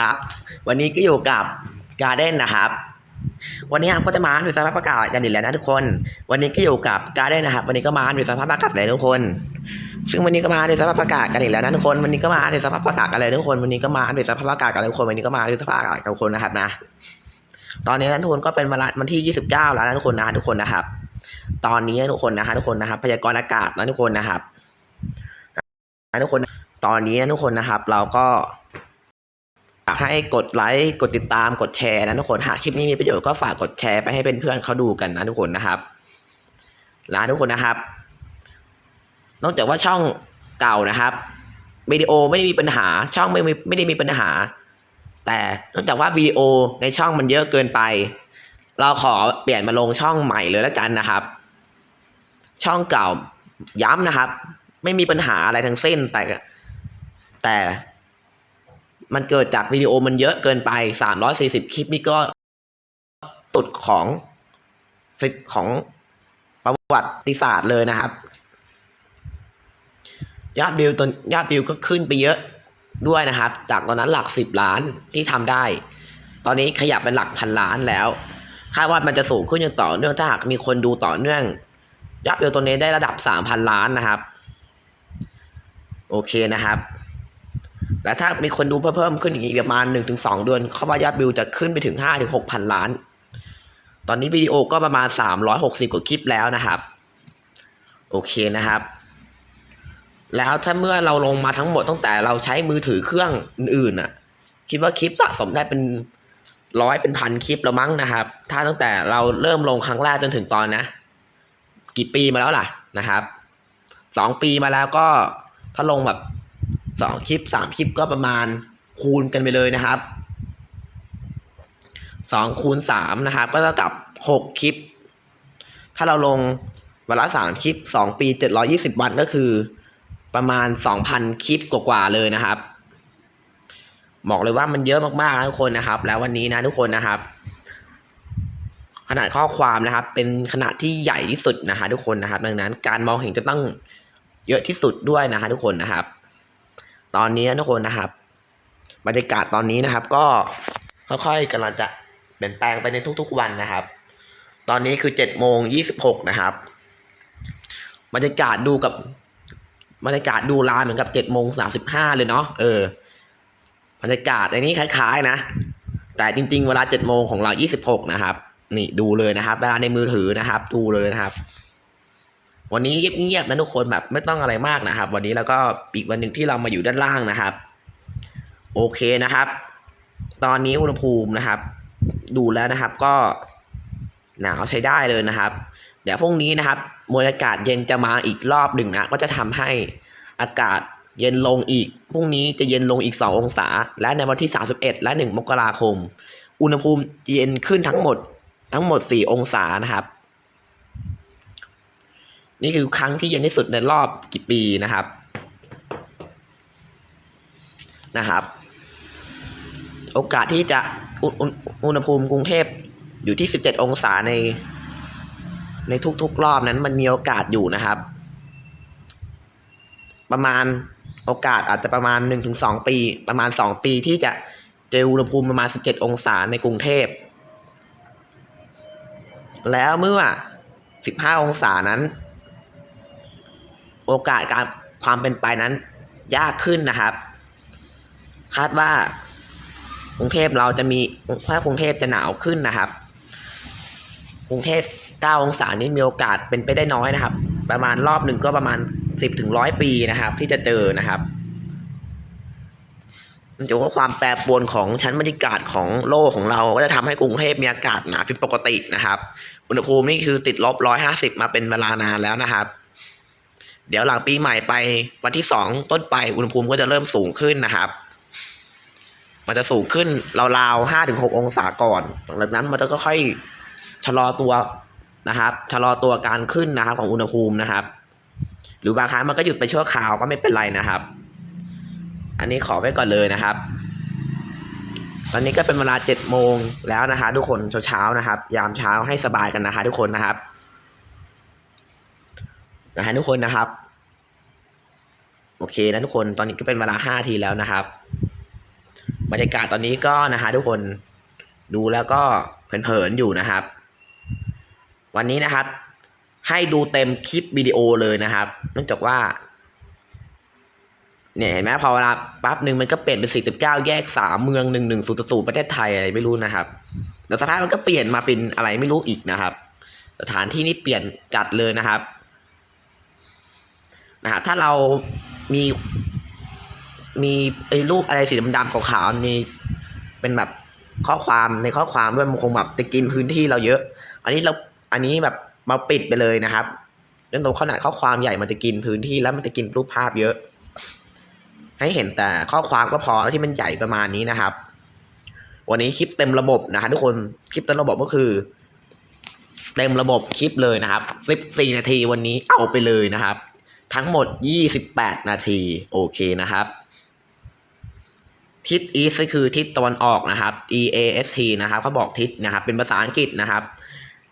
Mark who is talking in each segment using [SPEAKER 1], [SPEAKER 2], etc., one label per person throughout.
[SPEAKER 1] ครับ วันนี้ก็อยู่กับการเด้นนะครับ วันนี้ครับก็จะมาดูสภาพอากาศกันอีกแล้วนะทุกคน วันนี้ก็อยู่กับการเด้นนะครับ วันนี้ก็มาดูสภาพอากาศเลยทุกคน ซึ่งวันนี้ก็มาดูสภาพอากาศกันอีกแล้วนะทุกคน วันนี้ก็มาดูสภาพอากาศกันเลยทุกคน วันนี้ก็มาดูสภาพอากาศกันเลยทุกคน วันนี้ก็มาดูสภาพอากาศกันทุกคนนะครับนะ ตอนนี้นะทุกคนก็เป็นวันละวันที่ 29 แล้วนะทุกคนนะทุกคนนะครับ ตอนนี้ทุกคนนะฮะทุกคนนะครับ พยากรณ์อากาศนะทุกคนนะครับทุกคน ตอนนี้ทุกคนนะครับ เราก็ ให้กดไลค์กดติดตามกดแชร์นะทุกคนหากคลิปนี้มีประโยชน์ก็ฝากกดแชร์ไปให้เป็นเพื่อนเขาดูกันนะทุกคนนะครับล้วทุกคนนะครับ นอกจากว่าช่องเก่านะครับวิดีโอไม่ได้มีปัญหา ช่องไม่ไม่ได้มีปัญหา แต่นอกจากว่าวิดีโอในช่องมันเยอะเกินไป เราขอเปลี่ยนมาลงช่องใหม่เลยแล้วกันนะครับ ช่องเก่าย้ำนะครับ ไม่มีปัญหาอะไรทั้งสิ้นแต่แต่ มันเกิดจากวิดีโอมันเยอะเกินไปสามร้อยสี่สิบคลิปนี่ก็ตุดของของประวัติศาสตร์เลยนะครับ ยอดวิวตอนยอดวิวก็ขึ้นไปเยอะด้วยนะครับ จากตอนนั้นหลักสิบล้านที่ทำได้ ตอนนี้ขยับเป็นหลักพันล้านแล้วคาดว่ามันจะสูงขึ้นอย่างต่อเนื่องถ้าหากมีคนดูต่อเนื่องยอดวิวตัวนี้ได้ระดับสามพันล้านนะครับ โอเคนะครับ และถ้ามีคนดูเพิ่มขึ้นอีกประมาณหนึ่งถึงสองเดือนเขาว่ายอดวิวจะขึ้นไปถึงห้าถึงหกพันล้าน ตอนนี้วิดีโอก็ประมาณสามร้อยหกสิบกว่าคลิปแล้วนะครับ โอเคนะครับ แล้วถ้าเมื่อเราลงมาทั้งหมดตั้งแต่เราใช้มือถือเครื่องอื่นๆน่ะ คิดว่าคลิปสะสมได้เป็นร้อยเป็นพันคลิปแล้วมั้งนะครับ ถ้าตั้งแต่เราเริ่มลงครั้งแรกจนถึงตอนนะ กี่ปีมาแล้วล่ะนะครับสองปีมาแล้วก็ถ้าลงแบบ สองคลิปสามคลิปก็ประมาณคูณกันไปเลยนะครับสองคูณสามนะครับ ก็เท่ากับหกคลิป ถ้าเราลงวันละสามคลิปสองปีเจ็ดร้อยี่สิบวันก็คือ ประมาณสองพันคลิปกว่าๆเลยนะครับบอกเลยว่ามันเยอะมากๆนะทุกคนนะครับ แล้ววันนี้นะทุกคนนะครับ ขนาดข้อความนะครับ เป็นขนาดที่ใหญ่ที่สุดนะคะทุกคนนะครับ ดังนั้นการมองเห็นจะต้องเยอะที่สุดด้วยนะคะทุกคนนะครับ ตอนนี้ทุกคนนะครับ บรรยากาศตอนนี้นะครับ ก็ค่อยๆกำลังจะเปลี่ยนแปลงไปในทุกๆวันนะครับ ตอนนี้คือเจ็ดโมงยี่สิบหกนะครับ บรรยากาศดูกับบรรยากาศดูลานเหมือนกับเจ็ดโมงสามสิบห้าเลยเนาะเออบรรยากาศอันนี้คล้าย ๆ นะ แต่จริง ๆ เวลาเจ็ดโมงของเรายี่สิบหกนะครับ นี่ดูเลยนะครับ เวลาในมือถือนะครับ ดูเลยนะครับ วันนี้เงียบๆนะทุกคนแบบไม่ต้องอะไรมากนะครับ วันนี้แล้วก็อีกวันหนึ่งที่เรามาอยู่ด้านล่างนะครับ โอเคนะครับ ตอนนี้อุณหภูมินะครับ ดูแล้วนะครับก็หนาวใช้ได้เลยนะครับ เดี๋ยวพรุ่งนี้นะครับมวลอากาศเย็นจะมาอีกรอบหนึ่งนะก็จะทำให้อากาศเย็นลงอีก พรุ่งนี้จะเย็นลงอีก 2 องศา และในวันที่ 31 และ 1 มกราคม อุณหภูมิเย็นขึ้นทั้งหมดทั้งหมด 4 องศานะครับ นี่คือครั้งที่เย็นที่สุดในรอบกี่ปีนะครับ นะครับ โอกาสที่จะอุณหภูมิกรุงเทพอยู่ที่ 17 องศาใน ในทุกๆรอบนั้นมันมีโอกาสอยู่นะครับ ประมาณโอกาสอาจจะประมาณ 1-2 ปี ประมาณ 2 ปีที่จะเจออุณหภูมิประมาณ 17 องศาในกรุงเทพ แล้วเมื่อ 15 องศานั้น โอกาสการความเป็นไปนั้นยากขึ้นนะครับ คาดว่ากรุงเทพเราจะมีถ้ากรุงเทพจะหนาวขึ้นนะครับ กรุงเทพ9องศานี้มีโอกาสเป็นไปได้น้อยนะครับ ประมาณรอบหนึ่งก็ประมาณ 10ถึงร้อยปีนะครับ ที่จะเจอนะครับมันจะว่าความแปรปรวนของชั้นบรรยากาศของโลกของเราก็จะทำให้กรุงเทพมีอากาศหนาวผิดปกตินะครับ อุณหภูมินี่คือติดลบร้อยห้าสิบมาเป็นเวลานานแล้วนะครับ เดี๋ยวหลังปีใหม่ไปวันที่สองต้นไปอุณหภูมิก็จะเริ่มสูงขึ้นนะครับ มันจะสูงขึ้นราวๆห้าถึงหกองศาก่อนหลังจากนั้นมันจะค่อยชะลอตัวนะครับชะลอตัวการขึ้นนะครับ ของอุณหภูมินะครับ หรือบางครั้งมันก็หยุดไปชั่วคราวก็ไม่เป็นไรนะครับ อันนี้ขอไว้ก่อนเลยนะครับ ตอนนี้ก็เป็นเวลาเจ็ดโมงแล้วนะคะ ทุกคนเช้าๆนะครับ ยามเช้าให้สบายกันนะคะ ทุกคนนะครับ นะฮะทุกคนนะครับ โอเคนะทุกคนตอนนี้ก็เป็นเวลาห้าทีแล้วนะครับ บรรยากาศตอนนี้ก็นะฮะทุกคนดูแล้วก็เผินๆอยู่นะครับ วันนี้นะครับ ให้ดูเต็มคลิปวิดีโอเลยนะครับเนื่องจากว่า เนี่ยเห็นไหมพอเวลาปั๊บหนึ่งมันก็เปลี่ยนเป็น49แยก3เมือง1 1 0 0ประเทศไทยอะไรไม่รู้นะครับแต่สภาพมันก็เปลี่ยนมาเป็นอะไรไม่รู้อีกนะครับ สถานที่นี่เปลี่ยนจัดเลยนะครับ นะฮะถ้าเรามีมีไอ้รูปอะไรสีดำๆขาวๆมีเป็นแบบข้อความในข้อความด้วยมันคงแบบจะกินพื้นที่เราเยอะ อันนี้เราอันนี้แบบมาปิดไปเลยนะครับเนื่องจากขนาดข้อความใหญ่มันจะกินพื้นที่แล้วมันจะกินรูปภาพเยอะ ให้เห็นแต่ข้อความก็พอแล้วที่มันใหญ่ประมาณนี้นะครับ วันนี้คลิปเต็มระบบนะฮะทุกคนคลิปเต็มระบบก็คือ เต็มระบบคลิปเลยนะครับ14นาทีวันนี้เอาไปเลยนะครับ ทั้งหมด 28 นาที โอเคนะครับ ทิศ east ก็คือทิศตะวันออกนะครับ e a s t นะครับเขาบอกทิศนะครับ เป็นภาษาอังกฤษนะครับ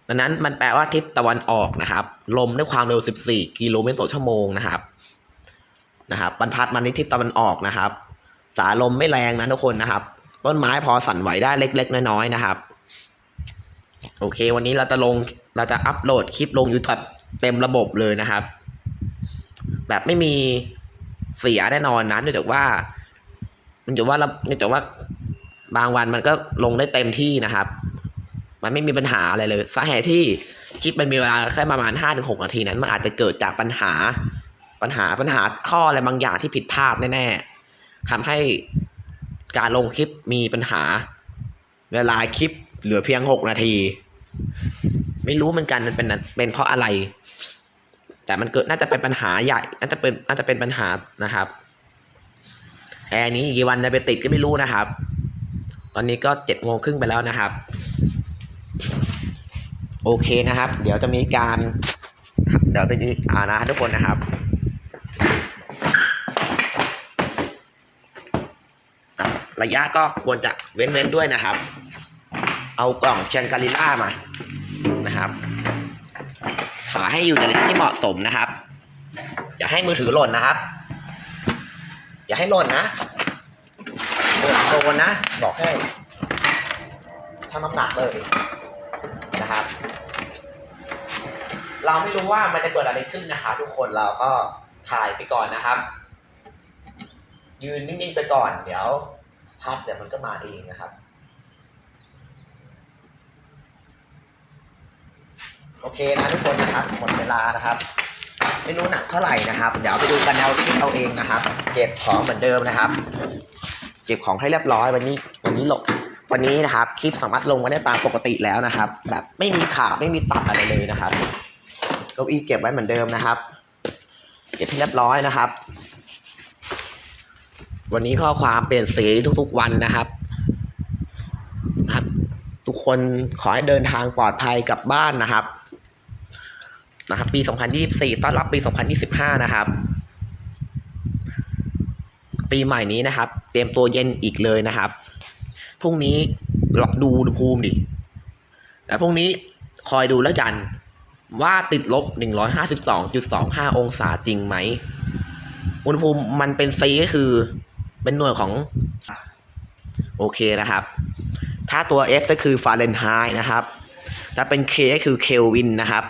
[SPEAKER 1] ดังนั้นมันแปลว่าทิศตะวันออกนะครับ ลมด้วยความเร็ว 14 กิโลเมตรต่อชั่วโมงนะครับ นะครับบรรพัดมันนี้ทิศตะวันออกนะครับ สายลมไม่แรงนะทุกคนนะครับ ต้นไม้พอสั่นไหวได้เล็ก ๆ น้อยๆนะครับ โอเค วันนี้เราจะลง เราจะอัปโหลดคลิปลง YouTube เต็มระบบเลยนะครับ แบบไม่มีเสียแน่นอนนะเนื่องจากว่าเนื่องจากว่าเราเนื่องจากว่าบางวันมันก็ลงได้เต็มที่นะครับ มันไม่มีปัญหาอะไรเลยสาเหตุที่คลิปมันมีเวลาแค่ประมาณห้าถึงหกนาทีนั้น มันอาจจะเกิดจากปัญหาปัญหาปัญหาข้ออะไรบางอย่างที่ผิดพลาดแน่ๆทำให้การลงคลิปมีปัญหา เวลาคลิปเหลือเพียงหกนาที ไม่รู้เหมือนกันมันเป็นเป็นเพราะอะไร แต่มันเกิดน่าจะเป็นปัญหาใหญ่น่าจะเป็นน่าจะเป็นปัญหานะครับแอร์นี้อีกกี่วันจะไปติดก็ไม่รู้นะครับ ตอนนี้ก็เจ็ดโมงครึ่งไปแล้วนะครับ โอเคนะครับ เดี๋ยวจะมีการเดี๋ยวเป็นอ่านะทุกคนนะครับระยะก็ควรจะเว้นๆด้วยนะครับ เอากล่องเชนการิล่ามานะครับ ขอให้อยู่ในระยะที่เหมาะสมนะครับ อย่าให้มือถือหล่นนะครับ อย่าให้หล่นนะโดนนะ บอกให้ชั่งน้ำหนักเลยนะครับ เราไม่รู้ว่ามันจะเกิดอะไรขึ้นนะครับทุกคนเราก็ถ่ายไปก่อนนะครับ ยืนนิ่งๆไปก่อน เดี๋ยวภาพเดี๋ยวมันก็มาเองนะครับ โอเคนะทุกคนนะครับหมดเวลานะครับ ไม่รู้หนักเท่าไหร่นะครับ เดี๋ยวไปดูกันเอาที่เอาเองนะครับ เก็บของเหมือนเดิมนะครับ เก็บของให้เรียบร้อยวันนี้ วันนี้หลบวันนี้นะครับคลิปสามารถลงมาได้ตามปกติแล้วนะครับ แบบไม่มีขาดไม่มีตัดอะไรเลยนะครับเก้าอี้เก็บไว้เหมือนเดิมนะครับ เก็บให้เรียบร้อยนะครับ วันนี้ข้อความเปลี่ยนสีทุกๆวันนะครับนะครับ ทุกคนขอให้เดินทางปลอดภัยกลับบ้านนะครับ นะครับปี 2024 ต้อนรับปี 2025 นะครับ ปีใหม่นี้นะครับ เตรียมตัวเย็นอีกเลยนะครับพรุ่งนี้ดูอุณหภูมิดิแล้วพรุ่งนี้คอยดูแล้วกันว่าติดลบ 152.25 องศาจริงไหม อุณหภูมิมันเป็นซีก็คือเป็นหน่วยของ โอเคนะครับ ถ้าตัว F ก็คือฟาเรนไฮต์นะครับ ถ้าเป็น K ก็คือเคลวินนะครับ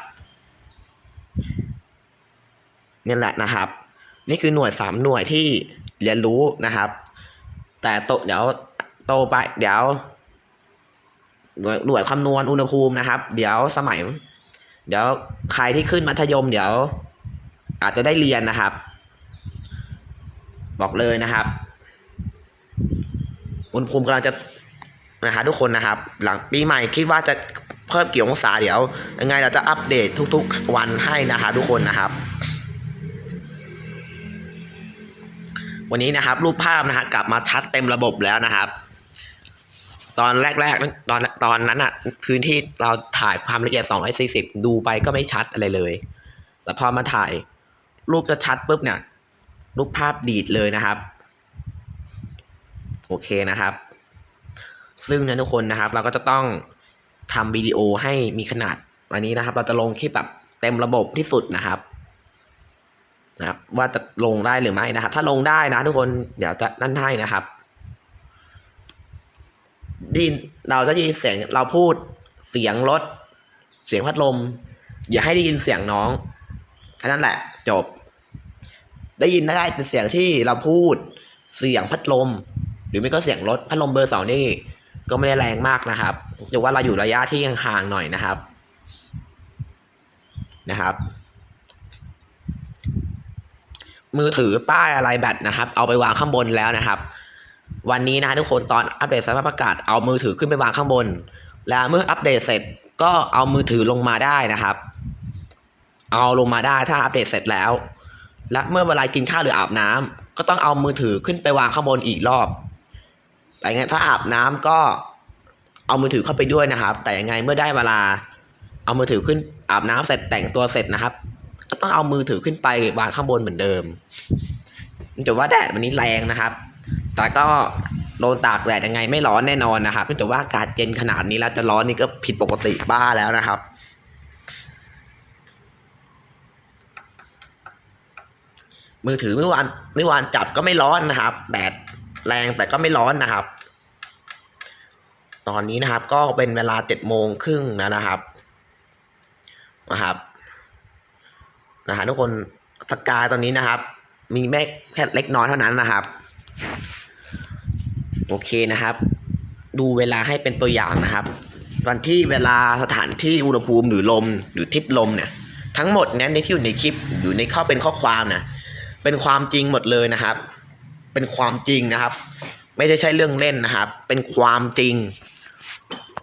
[SPEAKER 1] นี่แหละนะครับ นี่คือหน่วยสามหน่วยที่เรียนรู้นะครับ แต่โตเดี๋ยวโตไปเดี๋ยวหน่วยหน่วยคำนวณอุณหภูมินะครับ เดี๋ยวสมัย เดี๋ยวใครที่ขึ้นมัธยม เดี๋ยว อาจจะได้เรียนนะครับ บอกเลยนะครับ อุณหภูมิกำลังจะนะฮะทุกคนนะครับ หลังปีใหม่คิดว่าจะเพิ่มกี่องศาเดี๋ยวยังไงเราจะอัปเดตทุกๆวันให้นะครับทุกคนนะครับ วันนี้นะครับ รูปภาพนะฮะกลับมาชัดเต็มระบบแล้วนะครับ ตอนแรกๆตอนตอนนั้นอะพื้นที่เราถ่ายความละเอียด 240 ดูไปก็ไม่ชัดอะไรเลย แต่พอมาถ่าย รูปจะชัดปุ๊บเนี่ย รูปภาพดีดเลยนะครับ โอเคนะครับ ซึ่งนะทุกคนนะครับ เราก็จะต้องทำวิดีโอให้มีขนาดวันนี้นะครับ เราจะลงคลิปแบบเต็มระบบที่สุดนะครับ นะครับว่าจะลงได้หรือไม่นะครับ ถ้าลงได้นะทุกคนเดี๋ยวจะนั่นให้นะครับดินเราจะได้ยินเสียงเราพูดเสียงรถ เสียงพัดลม อย่าให้ได้ยินเสียงน้องแค่นั้นแหละ จบ ได้ยินได้แต่เสียงที่เราพูดเสียงพัดลม หรือไม่ก็เสียงรถพัดลมเบอร์สองนี่ก็ไม่ได้แรงมากนะครับแต่ว่าเราอยู่ระยะที่ห่างๆหน่อยนะครับนะครับ มือถือป้ายอะไรแบตนะครับ เอาไปวางข้างบนแล้วนะครับ วันนี้นะทุกคนตอนอัปเดตสภาพอากาศเอามือถือขึ้นไปวางข้างบน แล้วเมื่ออัปเดตเสร็จก็เอามือถือลงมาได้นะครับ เอาลงมาได้ถ้าอัปเดตเสร็จแล้ว และเมื่อเวลากินข้าวหรืออาบน้ำก็ต้องเอามือถือขึ้นไปวางข้างบนอีกรอบแต่ยังไงถ้าอาบน้ำก็เอามือถือเข้าไปด้วยนะครับ แต่ยังไงเมื่อได้เวลา เอามือถือขึ้นอาบน้ำเสร็จแต่งตัวเสร็จนะครับ ก็ต้องเอามือถือขึ้นไปวางข้างบนเหมือนเดิมแต่ว่าแดดวันนี้แรงนะครับ แต่ก็โดนตากแดดยังไงไม่ร้อนแน่นอนนะครับแต่ว่าอากาศเย็นขนาดนี้แล้วจะร้อนนี่ก็ผิดปกติบ้าแล้วนะครับมือถือเมื่อวานเมื่อวานจับก็ไม่ร้อนนะครับแดดแรงแต่ก็ไม่ร้อนนะครับ ตอนนี้นะครับก็เป็นเวลาเจ็ดโมงครึ่งแล้วนะครับนะครับ นะฮะทุกคนสกายตอนนี้นะครับ มีแม่แค่เล็กน้อยเท่านั้นนะครับ โอเคนะครับ ดูเวลาให้เป็นตัวอย่างนะครับ วันที่เวลาสถานที่อุณหภูมิหรือลมหรือทิศลมเนี่ย ทั้งหมดเนี่ยในที่อยู่ในคลิปอยู่ในข้อเป็นข้อความนะเป็นความจริงหมดเลยนะครับ เป็นความจริงนะครับ ไม่ได้ใช่เรื่องเล่นนะครับ เป็นความจริง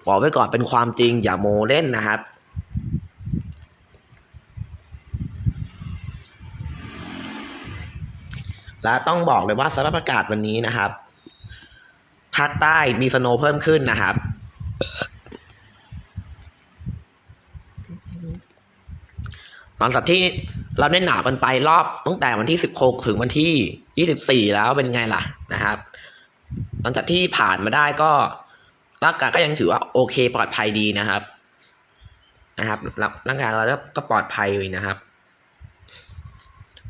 [SPEAKER 1] บอกไว้ก่อนเป็นความจริงอย่าโมเล่นนะครับ และต้องบอกเลยว่าสภาพอากาศวันนี้นะครับภาคใต้มีสโนเพิ่มขึ้นนะครับ หลังจากที่เราได้หนาวกันไปรอบตั้งแต่วันที่16ถึงวันที่24แล้วเป็นไงล่ะนะครับ หลังจากที่ผ่านมาได้ก็ร่างกายก็ยังถือว่าโอเคปลอดภัยดีนะครับ นะครับร่างกายเราก็ก็ปลอดภัยอยู่นะครับ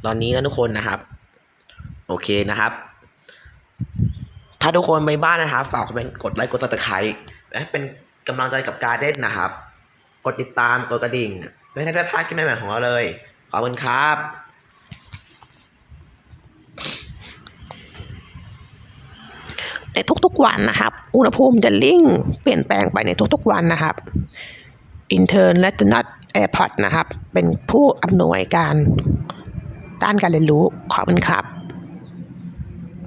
[SPEAKER 1] ตอนนี้นะทุกคนนะครับ โอเคนะครับ ถ้าทุกคนไปบ้านนะครับ ฝากคอมเมนต์กดไลค์กดซับสไครต์และเป็นกำลังใจกับการเล่นนะครับ กดติดตามกดกระดิ่งไม่ให้ได้พลาดคลิปใหม่ๆของเราเลย ขอบคุณครับ
[SPEAKER 2] ในทุกๆวันนะครับ อุณหภูมิจะลิ่งเปลี่ยนแปลงไปในทุกๆวันนะครับอินเทอร์และนัดแอร์พอร์ตนะครับ เป็นผู้อำนวยการด้านการเรียนรู้ขอบคุณครับ